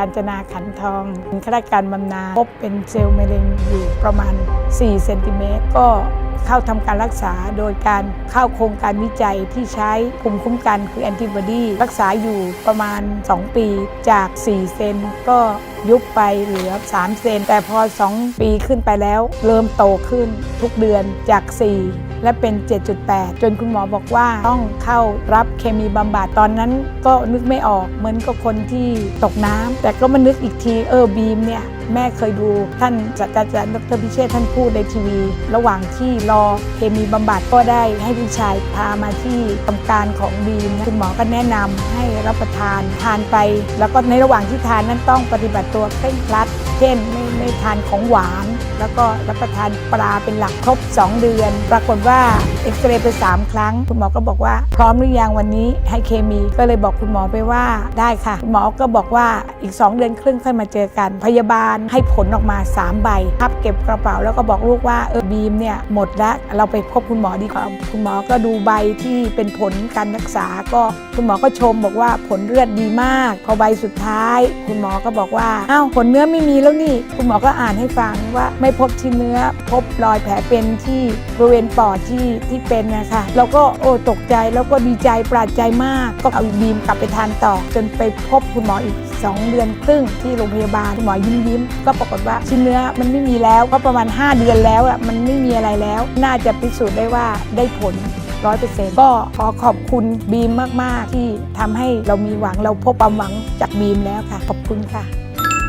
การจนาขันทองเป็นข้าราชการบำนาญพบเป็นเซลล์มะเร็งอยู่ประมาณ 4 เซนติเมตร ก็เข้าทำการรักษาโดยการเข้าโครงการวิจัยที่ใช้ภูมิคุ้มกันคือแอนติบอดีรักษาอยู่ประมาณ 2 ปีจาก 4 เซนก็ยุบไปเหลือ 3 เซน แต่พอ 2 ปีขึ้นไปแล้ว เริ่มโตขึ้นทุกเดือนจาก 4 และเป็น 7.8 จนคุณหมอบอกว่าต้องเข้ารับเคมีบำบัดตอนนั้นก็นึกไม่ออกเหมือนกับคนที่ตกน้ำแต่ก็มานึกอีกทีเออบีมเนี่ยแม่เคยดูท่านศาสตราจารย์ดรพิเชษท่านพูดในทีวี ระหว่างที่รอเคมีบำบัดก็ได้ให้พี่ชายพามาที่ทำการของบีมคุณหมอก็แนะนำให้รับประทานทานไป แล้วก็ในระหว่างที่ทานนั้นต้องปฏิบัติตัวเคร่งครัด เช่นไม่ไม่ทานของหวาน แล้วก็รับประทานปลาเป็นหลักครบ 2 เดือน ปรากฏว่าเอ็กซเรย์ไป 3 ครั้ง คุณหมอก็บอกว่าพร้อมหรือยังวันนี้ให้เคมีก็เลยบอกคุณหมอไปว่าได้ค่ะคุณหมอก็บอกว่าอีก 2 เดือนครึ่งค่อยมาเจอกัน พยาบาลให้ผลออกมา 3 ใบพับเก็บกระเป๋าแล้วก็บอกลูกว่าเออบีมเนี่ยหมดแล้วเราไปพบคุณหมอดีกว่าคุณหมอก็ดูใบที่เป็นผลการรักษาก็คุณหมอก็ชมบอกว่าผลเลือดดีมาก พอใบสุดท้าย คุณหมอก็บอกว่าอ้าวผลเนื้อไม่มีแล้วนี่ คุณหมอก็อ่านให้ฟังว่าไม่พบชิ้นเนื้อ พบรอยแผลเป็นที่บริเวณปอดที่ที่เป็นนะคะเราก็โอ้ตกใจแล้วก็ดีใจปราดใจมาก ก็เอาบีมกลับไปทานต่อ จนไปพบคุณหมออีก 2 เดือนครึ่งที่โรงพยาบาลคุณหมอยิ้มยิ้มก็ปรากฏว่าชิ้นเนื้อมันไม่มีแล้วก็ประมาณ 5 เดือนแล้วอะมันไม่มีอะไรแล้ว น่าจะพิสูจน์ได้ว่าได้ผลร้อยเปอร์เซ็นต์ก็ขอขอบคุณบีมมาก ๆ ที่ทำให้เรามีหวังเราพบความหวังจากบีมแล้วค่ะ ขอบคุณค่ะ